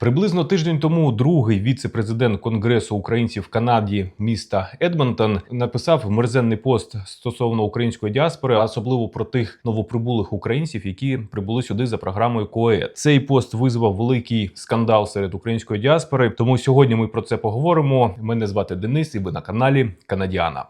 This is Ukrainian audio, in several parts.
Приблизно тиждень тому другий віце-президент Конгресу українців в Канаді міста Едмонтон написав мерзенний пост стосовно української діаспори, особливо про тих новоприбулих українців, які прибули сюди за програмою КОЕД. Цей пост визвав великий скандал серед української діаспори. Тому сьогодні ми про це поговоримо. Мене звати Денис, і ви на каналі Канадіана.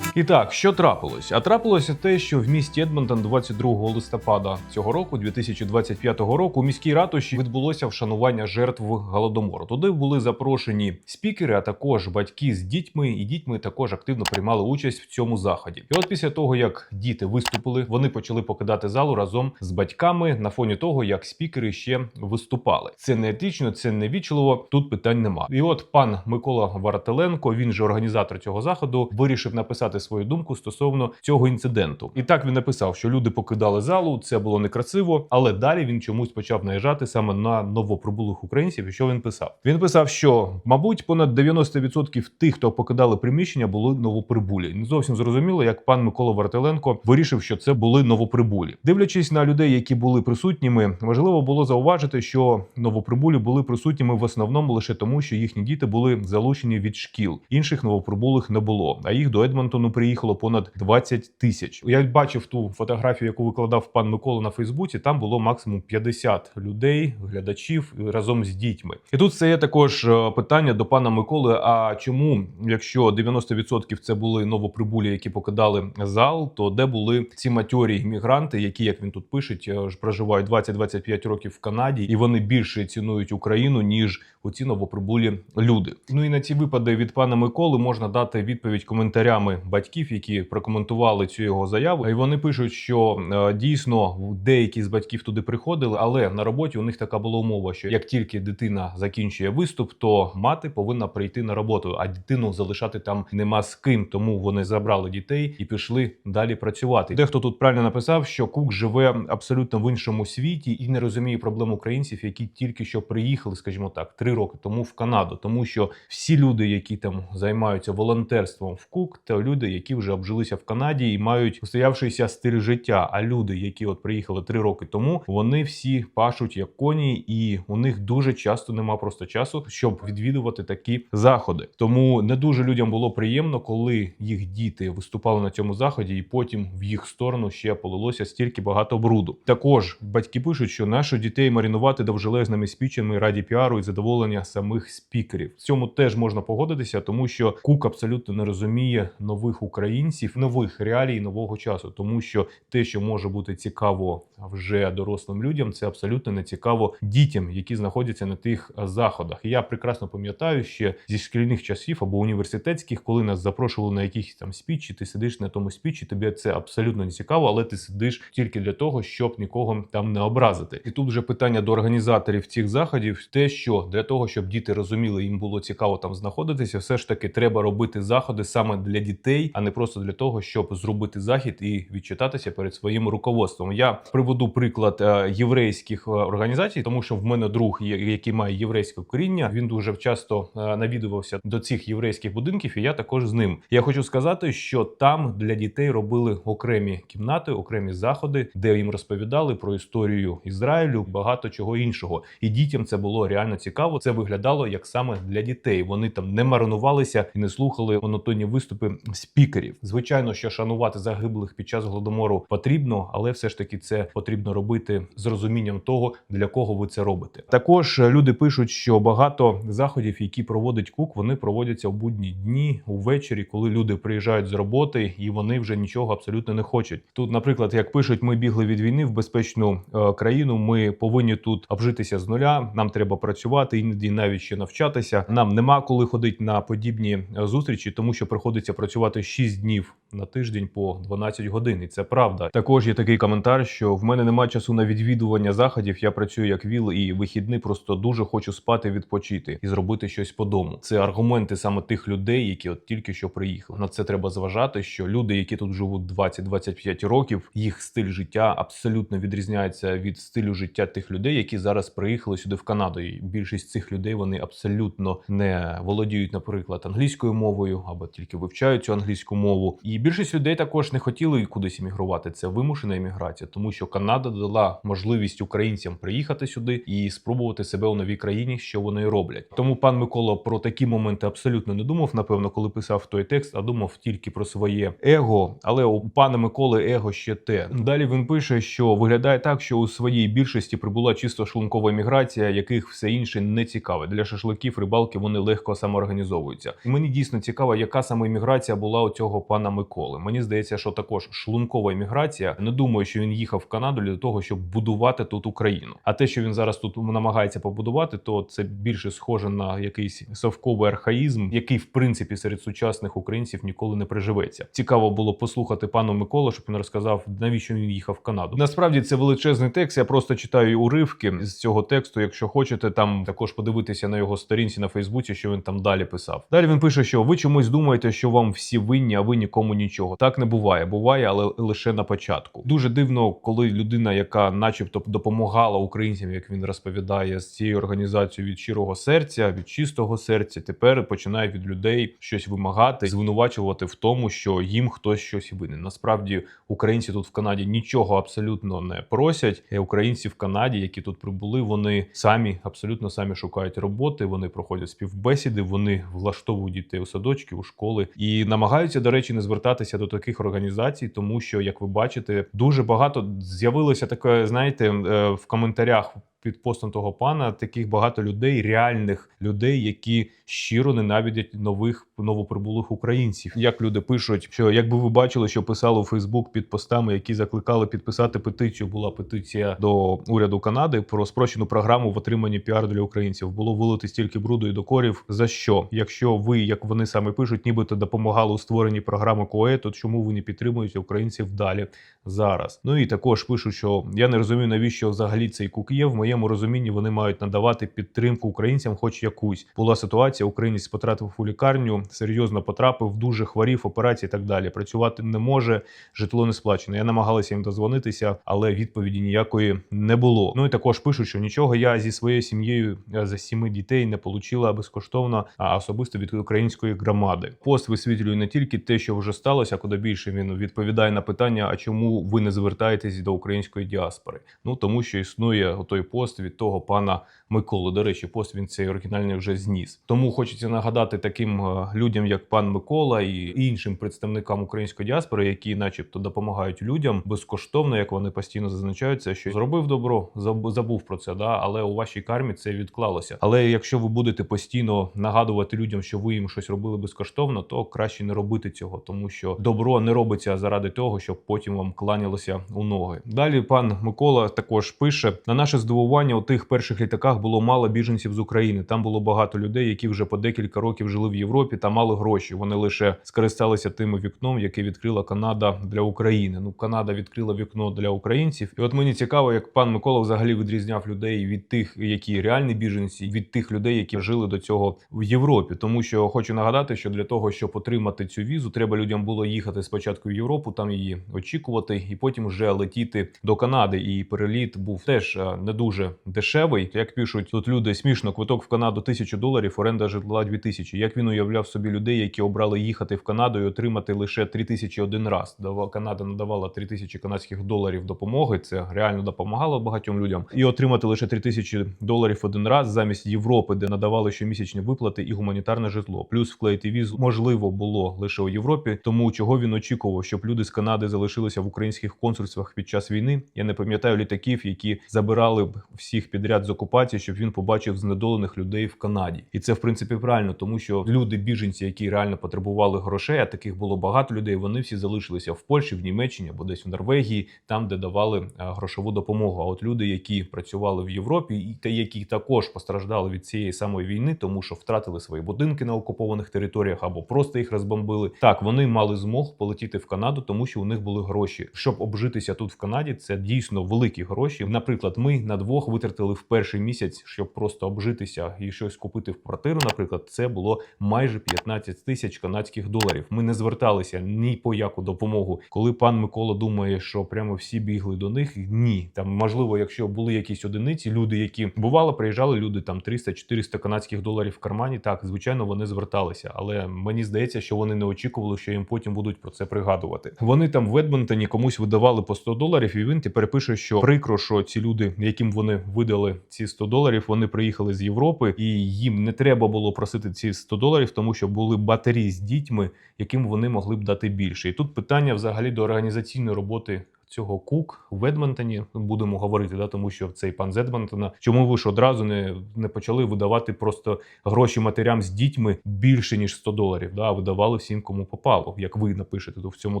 І так, що трапилось? А трапилося те, що в місті Едмонтон 22 листопада цього року, 2025 року, у міській ратуші відбулося вшанування жертв голодомору. Туди були запрошені спікери, а також батьки з дітьми, і дітьми також активно приймали участь в цьому заході. І от після того, як діти виступили, вони почали покидати залу разом з батьками на фоні того, як спікери ще виступали. Це не етично, це не вічливо. Тут питань нема. І от пан Микола Варателенко, він же організатор цього заходу, вирішив написати свою думку стосовно цього інциденту. І так він написав, що люди покидали залу, це було некрасиво, але далі він чомусь почав наїжджати саме на новоприбулих українців. І що він писав? Він писав, що мабуть понад 90% тих, хто покидали приміщення, були новоприбулі. Не зовсім зрозуміло, як пан Микола Вартеленко вирішив, що це були новоприбулі. Дивлячись на людей, які були присутніми, важливо було зауважити, що новоприбулі були присутніми в основному лише тому, що їхні діти були залучені від шкіл. Інших новоприбулих не було. А їх до Едмонтону приїхало понад 20 тисяч. Я бачив ту фотографію, яку викладав пан Микола на Фейсбуці. Там було максимум 50 людей, глядачів разом з дітьми. І тут це є також е, питання до пана Миколи. А чому, якщо 90% це були новоприбулі, які покидали зал, то де були ці матьорі іммігранти, які, як він тут пише, е, проживають 20-25 років в Канаді, і вони більше цінують Україну ніж оці новоприбулі люди. Ну і на ці випади від пана Миколи можна дати відповідь коментарями батьків, які прокоментували цю його заяву. І вони пишуть, що е, дійсно деякі з батьків туди приходили, але на роботі у них така була умова, що як тільки дитина закінчує виступ, то мати повинна прийти на роботу, а дитину залишати там нема з ким. Тому вони забрали дітей і пішли далі працювати. Дехто тут правильно написав, що Кук живе абсолютно в іншому світі і не розуміє проблем українців, які тільки що приїхали, скажімо так, три роки тому в Канаду, тому що всі люди, які там займаються волонтерством в Кук, це люди, які вже обжилися в Канаді і мають устоявшийся стиль життя. А люди, які от приїхали три роки тому, вони всі пашуть як коні, і у них дуже часто нема просто часу, щоб відвідувати такі заходи. Тому не дуже людям було приємно, коли їх діти виступали на цьому заході, і потім в їх сторону ще полилося стільки багато бруду. Також батьки пишуть, що наших дітей марінувати довжелезними спічами раді піару і задоволення самих спікерів. В цьому теж можна погодитися, тому що Кук абсолютно не розуміє нових українців, нових реалій нового часу, тому що те, що може бути цікаво вже дорослим людям, це абсолютно не цікаво дітям, які знаходяться на тих заходах. І я прекрасно пам'ятаю ще зі шкільних часів або університетських, коли нас запрошували на якісь там спічі, ти сидиш на тому спічі, тобі це абсолютно не цікаво, але ти сидиш тільки для того, щоб нікого там не образити. І тут вже питання до організаторів цих заходів: те, що для того, щоб діти розуміли, їм було цікаво там знаходитися, все ж таки треба робити заходи саме для дітей, а не просто для того, щоб зробити захід і відчитатися перед своїм руководством. Я приведу приклад е, єврейських е, організацій, тому що в мене друг, який має єврейське коріння, він дуже часто е, навідувався до цих єврейських будинків, і я також з ним. Я хочу сказати, що там для дітей робили окремі кімнати, окремі заходи, де їм розповідали про історію Ізраїлю, багато чого іншого. І дітям це було реально цікаво. Це виглядало як саме для дітей. Вони там не маринувалися і не слухали монотонні виступи спікерів. Звичайно, що шанувати загиблих під час голодомору потрібно, але все ж таки це потрібно робити з розумінням того, для кого ви це робите. Також люди пишуть, що багато заходів, які проводить Кук, вони проводяться в будні дні увечері, коли люди приїжджають з роботи і вони вже нічого абсолютно не хочуть. Тут, наприклад, як пишуть, ми бігли від війни в безпечну е, країну. Ми повинні тут обжитися з нуля. Нам треба працювати, іноді навіть ще навчатися. Нам нема коли ходити на подібні е, зустрічі, тому що приходиться працювати 6 днів на тиждень по 12 годин. І це правда. Також є такий коментар, що в мене немає часу на відвідування заходів. Я працюю як віл і вихідний просто дуже хочу спати, відпочити і зробити щось по дому. Це аргументи саме тих людей, які от тільки що приїхали. На це треба зважати, що люди, які тут живуть 20-25 років, їх стиль життя абсолютно відрізняється від стилю життя тих людей, які зараз приїхали сюди в Канаду. І більшість цих людей вони абсолютно не володіють, наприклад, англійською мовою або тільки вивчають цю англійську мову. І більшість людей також не хотіли кудись іммігрувати. Це вимушена імміграція, тому що Канада дала можливість українцям приїхати сюди і спробувати себе у новій країні, що вони роблять. Тому пан Микола про такі моменти абсолютно не думав. Напевно, коли писав той текст, а думав тільки про своє его. Але у пана Миколи его ще те. Далі він пише, що виглядає так, що у своїй більшості прибула чисто шлункова міграція, яких все інше не цікаве. Для шашликів, рибалки вони легко самоорганізовуються. Мені дійсно цікаво, яка саме імміграція була у цього пана Миколи. Мені здається, що також шлункова імміграція. Не думаю, що він їхав в Канаду для того, щоб будувати тут Україну. А те, що він зараз тут намагається побудувати, то це більше схоже на якийсь совковий архаїзм, який в принципі серед сучасних українців ніколи не приживеться. Цікаво було послухати пану Миколу, щоб він розказав, навіщо він їхав в Канаду. Насправді це величезний текст. Я просто читаю уривки з цього тексту. Якщо хочете, там також подивитися на його сторінці на Фейсбуці, що він там далі писав. Далі він пише, що ви чомусь думаєте, що вам всі винні, а ви нікому нічого. Так не буває. Буває, але лише на початку. Дуже дивно, коли людина, яка, начебто, допомагала українцям, як він розповідає, з цією організацією від щирого серця, від чистого серця, тепер починає від людей щось вимагати, звинувачувати в тому, що їм хтось щось винен. Насправді українці тут в Канаді нічого абсолютно не просять. Е, Українці в Канаді, які тут прибули, вони самі абсолютно самі шукають роботи. Вони проходять співбесіди, вони влаштовують дітей у садочки, у школи і намагаються, до речі, не звертатися до таких організацій, тому що, як ви бачите, дуже багато з'явилося таке, знаєте, е, в коментарях. Під постом того пана таких багато людей, реальних людей, які щиро ненавидять нових новоприбулих українців. Як люди пишуть, що якби ви бачили, що писали у Фейсбук під постами, які закликали підписати петицію, була петиція до уряду Канади про спрощену програму в отриманні піару для українців. Було вилити стільки бруду і докорів. За що? Якщо ви, як вони саме пишуть, нібито допомагали у створенні програми КОЕ, то чому ви не підтримуєте українців далі зараз? Ну і також пишуть, що я не розумію, навіщо взагалі цей кук є. В моєму розумінні вони мають надавати підтримку українцям, хоч якусь була ситуація. Українець потрапив у лікарню, серйозно потрапив, дуже хворів, операції і так далі. Працювати не може, житло не сплачено. Я намагалася їм дозвонитися, але відповіді ніякої не було. Ну і також пишуть, що нічого я зі своєю сім'єю е, за сіми дітей не отримала безкоштовно, а особисто від української громади. Пост висвітлює не тільки те, що вже сталося, а куди більше він відповідає на питання: а чому ви не звертаєтесь до української діаспори? Ну тому що існує той пост від того пана Миколи. До речі, пост він цей оригінальний вже зніс. Тому хочеться нагадати таким е, людям, як пан Микола і іншим представникам української діаспори, які, начебто, допомагають людям безкоштовно, як вони постійно зазначають, це що зробив добро, заб- забув про це. Да, але у вашій кармі це відклалося. Але якщо ви будете постійно нагадувати людям, що ви їм щось робили безкоштовно, то краще не робити цього, тому що добро не робиться заради того, щоб потім вам кланялося у ноги. Далі пан Микола також пише: на наше здивування у тих перших літаках було мало біженців з України. Там було багато людей, які вже по декілька років жили в Європі та мали гроші. Вони лише скористалися тим вікном, яке відкрила Канада для України. Ну, Канада відкрила вікно для українців. І от мені цікаво, як пан Микола взагалі відрізняв людей від тих, які реальні біженці, від тих людей, які жили до цього в Європі. Тому що хочу нагадати, що для того, щоб отримати цю візу, треба людям було їхати спочатку в Європу, там її очікувати, і потім вже летіти до Канади. І переліт був теж е, не дуже дешевий. Як пишуть тут люди смішно, квиток в Канаду тисячу доларів, оренда житла дві тисячі. Як він уявляв собі людей, які обрали їхати в Канаду і отримати лише три тисячі один раз. Канада надавала три тисячі канадських доларів допомоги. Це реально допомагало багатьом людям. І отримати лише три тисячі доларів один раз замість Європи, де надавали щомісячні виплати і гуманітарне житло. Плюс вклеїти візу можливо було лише у Європі. Тому чого він очікував, щоб люди з Канади залишилися в українських консульствах під час війни. Я не пам'ятаю літаків, які забирали б всіх підряд з окупації, щоб він побачив знедолених людей в Канаді. І це в принципі правильно, тому що люди, біженці, які реально потребували грошей, а таких було багато людей. Вони всі залишилися в Польщі, в Німеччині або десь в Норвегії, там де давали е, грошову допомогу. А от люди, які працювали в Європі, і та які також постраждали від цієї самої війни, тому що втратили свої будинки на окупованих територіях або просто їх розбомбили. Так вони мали змогу полетіти в Канаду, тому що у них були гроші. Щоб обжитися тут в Канаді, це дійсно великі гроші. Наприклад, ми на двох вдвох витратили в перший місяць, щоб просто обжитися і щось купити в квартиру. Наприклад, це було майже 15 тисяч канадських доларів. Ми не зверталися ні по яку допомогу. Коли пан Микола думає, що прямо всі бігли до них, ні, там можливо, якщо були якісь одиниці, люди, які бувало, приїжджали люди там 300-400 канадських доларів в кармані. Так, звичайно, вони зверталися, але мені здається, що вони не очікували, що їм потім будуть про це пригадувати. Вони там в Едмонтоні комусь видавали по 100 доларів, і він тепер пише, що прикро, що ці люди, яким вони видали ці 100 доларів, вони приїхали з Європи, і їм не треба було просити ці 100 доларів, тому що були батарі з дітьми, яким вони могли б дати більше. І тут питання взагалі до організаційної роботи. Цього кук в Едмонтоні будемо говорити, да, тому що цей пан з Едмонтона. Чому ви ж одразу не, не почали видавати просто гроші матерям з дітьми більше ніж 100 доларів? Да, видавали всім, кому попало, як ви напишете тут в цьому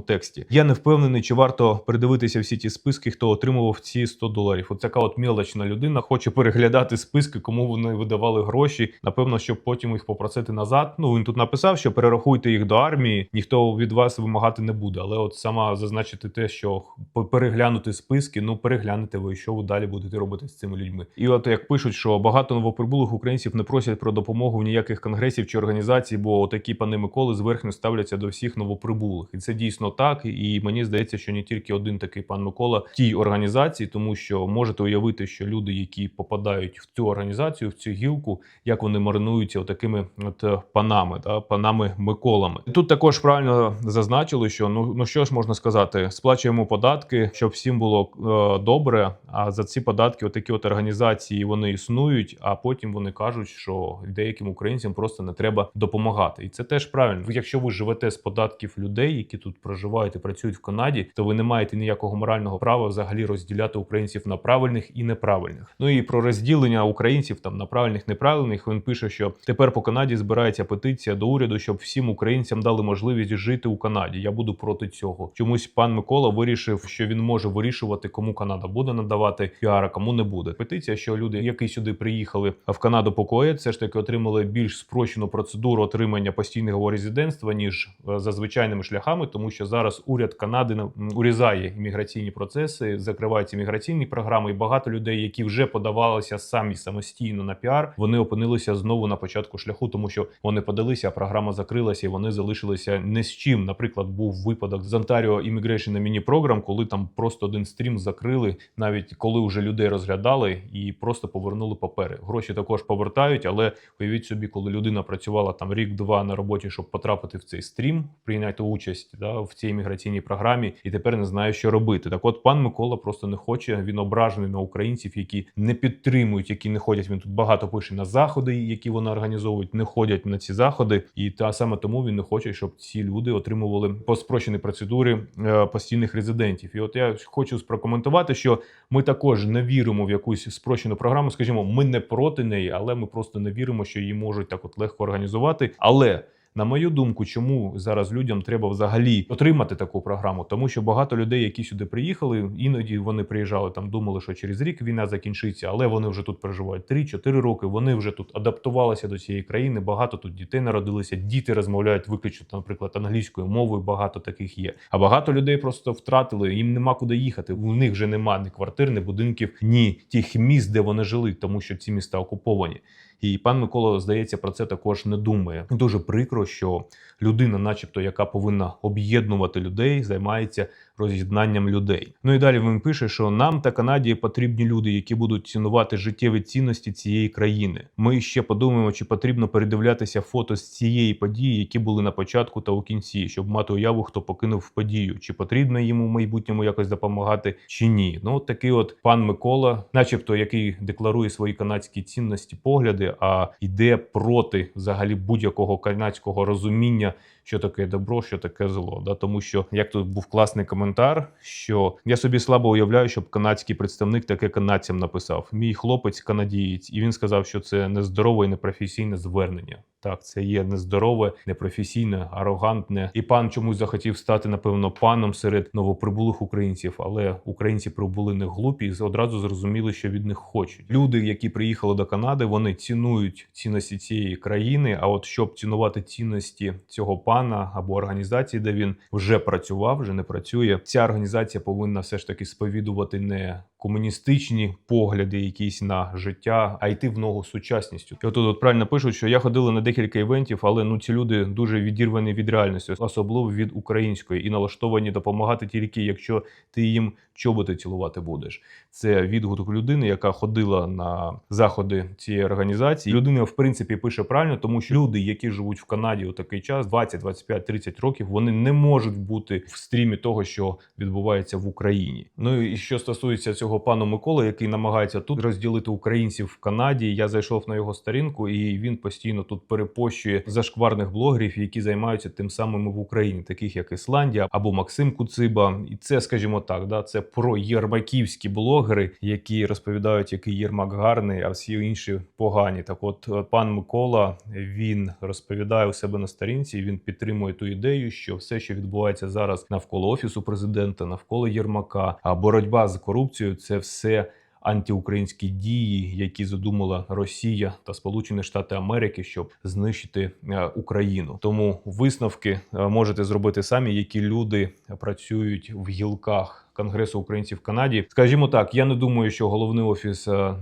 тексті. Я не впевнений, чи варто передивитися всі ті списки, хто отримував ці 100 доларів. От така от мілочна людина хоче переглядати списки, кому вони видавали гроші. Напевно, щоб потім їх попросити назад. Ну він тут написав, що перерахуйте їх до армії, ніхто від вас вимагати не буде. Але от сама зазначити те, що переглянути списки, ну переглянете ви, що ви далі будете робити з цими людьми. І от як пишуть, що багато новоприбулих українців не просять про допомогу в ніяких конгресів чи організацій, бо такі пани Миколи зверхньо ставляться до всіх новоприбулих, і це дійсно так. І мені здається, що не тільки один такий пан Микола в тій організації, тому що можете уявити, що люди, які попадають в цю організацію, в цю гілку, як вони маринуються отакими от панами, да, панами Миколами. Тут також правильно зазначили, що ну ну що ж можна сказати, сплачуємо податки, щоб всім було е, добре. А за ці податки, отакі от організації вони існують. А потім вони кажуть, що деяким українцям просто не треба допомагати, і це теж правильно. Якщо ви живете з податків людей, які тут проживають і працюють в Канаді, то ви не маєте ніякого морального права взагалі розділяти українців на правильних і неправильних. Ну і про розділення українців там на правильних неправильних він пише, що тепер по Канаді збирається петиція до уряду, щоб всім українцям дали можливість жити у Канаді. Я буду проти цього. Чомусь пан Микола вирішив, що він може вирішувати, кому Канада буде надавати піар, кому не буде. Петиція, що люди, які сюди приїхали в Канаду по КОЕД, ж таки отримали більш спрощену процедуру отримання постійного резидентства ніж е, за звичайними шляхами, тому що зараз уряд Канади урізає імміграційні процеси, закриваються імміграційні програми, і багато людей, які вже подавалися самі самостійно на піар, вони опинилися знову на початку шляху, тому що вони подалися, а програма закрилася, і вони залишилися не з чим. Наприклад, був випадок з Ontario Immigration Mini Program, коли там просто один стрім закрили, навіть коли вже людей розглядали і просто повернули папери. Гроші також повертають, але уявіть собі, коли людина працювала там рік-два на роботі, щоб потрапити в цей стрім, прийняти участь да, в цій імміграційній програмі, і тепер не знає, що робити. Так, от пан Микола просто не хоче. Він ображений на українців, які не підтримують, які не ходять. Він тут багато пише на заходи, які вони організовують, не ходять на ці заходи, і та саме тому він не хоче, щоб ці люди отримували по спрощеній процедурі е, постійних резидентів. І от я хочу спрокоментувати, що ми також не віримо в якусь спрощену програму. Скажімо, ми не проти неї, але ми просто не віримо, що її можуть так от легко організувати. Але на мою думку, чому зараз людям треба взагалі отримати таку програму? Тому що багато людей, які сюди приїхали, іноді вони приїжджали там, думали, що через рік війна закінчиться, але вони вже тут проживають 3-4 роки. Вони вже тут адаптувалися до цієї країни. Багато тут дітей народилися. Діти розмовляють виключно, наприклад, англійською мовою. Багато таких є. А багато людей просто втратили. Їм нема куди їхати. У них вже нема ні квартир, ні будинків, ні тих міст, де вони жили, тому що ці міста окуповані. І пан Микола, здається, про це також не думає. Дуже прикро, що людина, начебто, яка повинна об'єднувати людей, займається роз'єднанням людей. Ну і далі він пише, що нам та Канаді потрібні люди, які будуть цінувати життєві цінності цієї країни. Ми ще подумаємо, чи потрібно передивлятися фото з цієї події, які були на початку та у кінці, щоб мати уяву, хто покинув подію, чи потрібно йому в майбутньому якось допомагати, чи ні. Ну от такий от пан Микола, начебто, який декларує свої канадські цінності, погляди, а йде проти взагалі будь-якого канадського розуміння, що таке добро, що таке зло. Да? Тому що як тут був класний коментар, що я собі слабо уявляю, щоб канадський представник таке канадцям написав: мій хлопець канадієць, і він сказав, що це нездорове і непрофесійне звернення. Так, це є нездорове, непрофесійне, арогантне. І пан чомусь захотів стати, напевно, паном серед новоприбулих українців, але українці прибули не глупі і одразу зрозуміли, що від них хочуть. Люди, які приїхали до Канади, вони цінують цінності цієї країни. А от щоб цінувати цінності цього пана або організації, де він вже працював, вже не працює. Ця організація повинна все ж таки сповідувати не комуністичні погляди, якісь на життя, а йти в ногу з сучасністю. І отут от правильно пишуть, що я ходила на декілька івентів, але ну ці люди дуже відірвані від реальності, особливо від української, і налаштовані допомагати тільки якщо ти їм чоботи цілувати будеш. Це відгук людини, яка ходила на заходи цієї організації. Людина, в принципі, пише правильно, тому що люди, які живуть в Канаді у такий час, 20, 25, 30 років, вони не можуть бути в стрімі того, що відбувається в Україні. Ну і що стосується цього пану Миколи, який намагається тут розділити українців в Канаді. Я зайшов на його сторінку, і він постійно тут перепощує зашкварних блогерів, які займаються тим самим в Україні, таких як Ісландія або Максим Куциба. І це, скажімо так, да, це про єрмаківські блогери, які розповідають, який Єрмак гарний, а всі інші погані. Так, от е, пан Микола він розповідає у себе на сторінці. Він підтримує ту ідею, що все, що відбувається зараз навколо офісу президента, навколо Єрмака, а боротьба з корупцією це все. Антиукраїнські дії, які задумала Росія та Сполучені Штати Америки, щоб знищити е, Україну. Тому висновки е, можете зробити самі, які люди працюють в гілках. Конгресу українців в Канаді, скажімо так, я не думаю, що головний офіс е,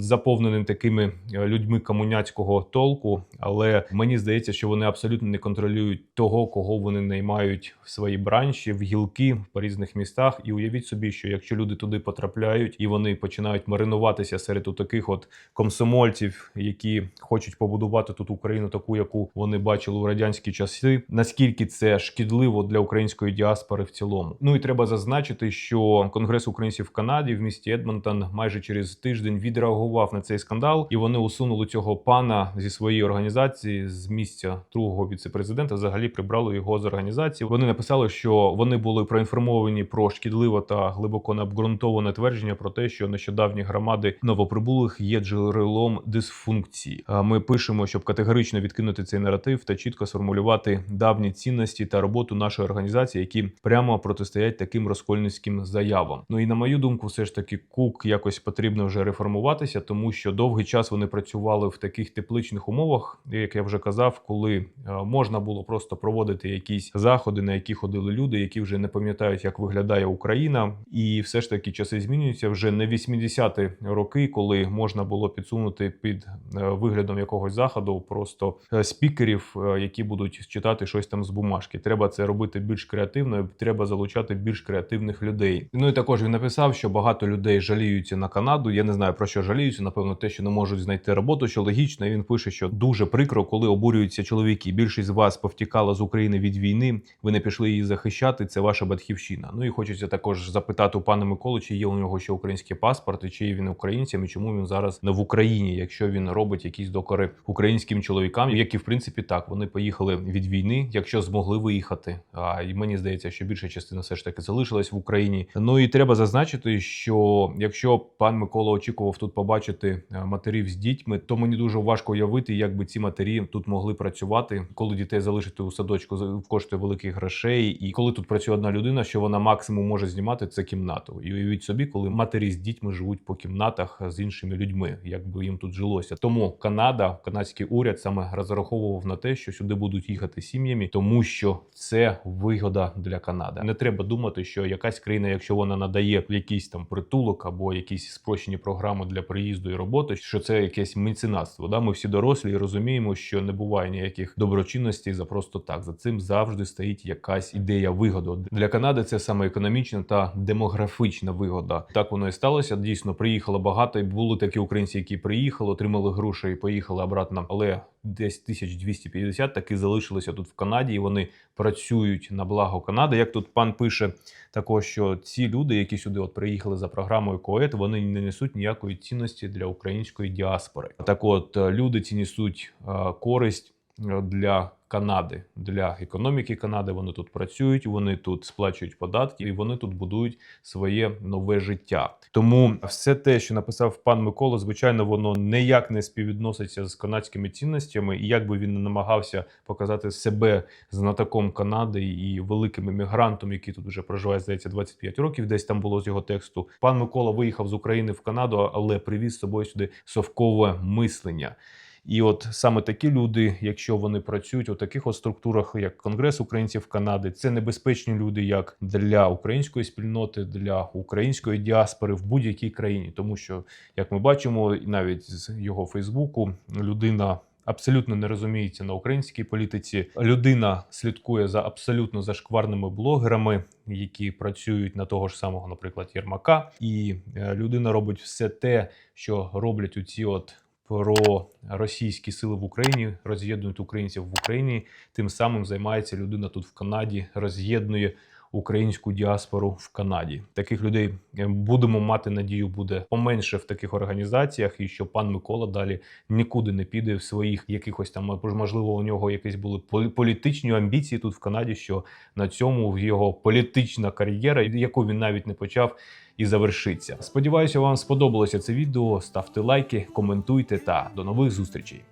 заповнений такими е, людьми комуняцького толку, але мені здається, що вони абсолютно не контролюють того, кого вони наймають в свої бранші, в гілки по різних містах. І уявіть собі, що якщо люди туди потрапляють і вони починають маринуватися серед таких от комсомольців, які хочуть побудувати тут Україну, таку, яку вони бачили у радянські часи, наскільки це шкідливо для української діаспори в цілому. Ну і треба зазначити, що Конгрес українців в Канаді в місті Едмонтон майже через тиждень відреагував на цей скандал, і вони усунули цього пана зі своєї організації з місця другого віцепрезидента. Взагалі прибрали його з організації. Вони написали, що вони були проінформовані про шкідливе та глибоко необґрунтоване твердження про те, що нещодавні громади новоприбулих є джерелом дисфункції. Ми пишемо, щоб категорично відкинути цей наратив та чітко сформулювати давні цінності та роботу нашої організації, які прямо протистоять таким розкольницьким заявам. Ну і на мою думку, все ж таки кук якось потрібно вже реформуватися, тому що довгий час вони працювали в таких тепличних умовах, як я вже казав, коли е, можна було просто проводити якісь заходи, на які ходили люди, які вже не пам'ятають, як виглядає Україна, і все ж таки часи змінюються вже не 80-ті роки, коли можна було підсунути під е, виглядом якогось заходу просто е, спікерів, які будуть читати щось там з бумажки. Треба це робити більш креативно. Треба залучати більш креативних людей. Ну і також він написав, що багато людей жаліються на Канаду. Я не знаю про що жаліються. Напевно, те, що не можуть знайти роботу, що логічно. Він пише, що дуже прикро, коли обурюються чоловіки. Більшість з вас повтікала з України від війни. Ви не пішли її захищати. Це ваша батьківщина. Ну і хочеться також запитати у пана Миколи, чи є у нього ще український паспорт, і чи він українцем, і чому він зараз не в Україні, якщо він робить якісь докори українським чоловікам, які в принципі так вони поїхали від війни, якщо змогли виїхати. А і мені здається, що більша частина все ж таки залишилась в Україні. Ну і треба зазначити, що якщо пан Микола очікував тут побачити е, матерів з дітьми, то мені дуже важко уявити, як би ці матері тут могли працювати, коли дітей залишити у садочку за- коштує великих грошей, і коли тут працює одна людина, що вона максимум може знімати це кімнату. І уявіть собі, коли матері з дітьми живуть по кімнатах з іншими людьми, як би їм тут жилося. Тому Канада, канадський уряд саме розраховував на те, що сюди будуть їхати сім'ями, тому що це вигода для Канади. Не треба думати, що якась країна, якщо вона надає якийсь там притулок або якісь спрощені програми для приїзду і роботи, що це якесь меценатство. Да, ми всі дорослі і розуміємо, що не буває ніяких доброчинностей за просто так. За цим завжди стоїть якась ідея вигоди. Для Канади це саме економічна та демографічна вигода. Так воно і сталося. Дійсно, приїхало багато. і Були такі українці, які приїхали, отримали гроші і поїхали обратно. Але десь 1250 таки залишилися тут в Канаді, і вони працюють на благо Канади. Як тут пан пише, також що ці люди, які сюди от приїхали за програмою КОЕТ, вони не несуть ніякої цінності для української діаспори. Так, от люди ці несуть е, користь е, для Канади, для економіки Канади. Вони тут працюють, вони тут сплачують податки, і вони тут будують своє нове життя. Тому все те, що написав пан Микола, звичайно, воно ніяк не співвідноситься з канадськими цінностями, і як би він не намагався показати себе знатоком Канади і великим емігрантом, який тут вже проживає, здається, 25 років, десь там було з його тексту. Пан Микола виїхав з України в Канаду, але привіз з собою сюди совкове мислення. І от саме такі люди, якщо вони працюють у таких от структурах, як Конгрес українців Канади, це небезпечні люди як для української спільноти, для української діаспори в будь-якій країні, тому що як ми бачимо, навіть з його Фейсбуку людина. Абсолютно не розуміється на українській політиці. Людина слідкує за абсолютно зашкварними блогерами, які працюють на того ж самого, наприклад, Єрмака. І е, людина робить все те, що роблять у ці от про російські сили в Україні, роз'єднують українців в Україні. Тим самим займається людина тут в Канаді, роз'єднує українську діаспору в Канаді. Таких людей е, будемо мати надію, буде поменше в таких організаціях, і що пан Микола далі нікуди не піде в своїх якихось там можливо у нього якісь були полі- політичні амбіції тут в Канаді. Що на цьому його політична кар'єра, яку він навіть не почав. І завершиться. Сподіваюся, вам сподобалося це відео. Ставте лайки, коментуйте та до нових зустрічей.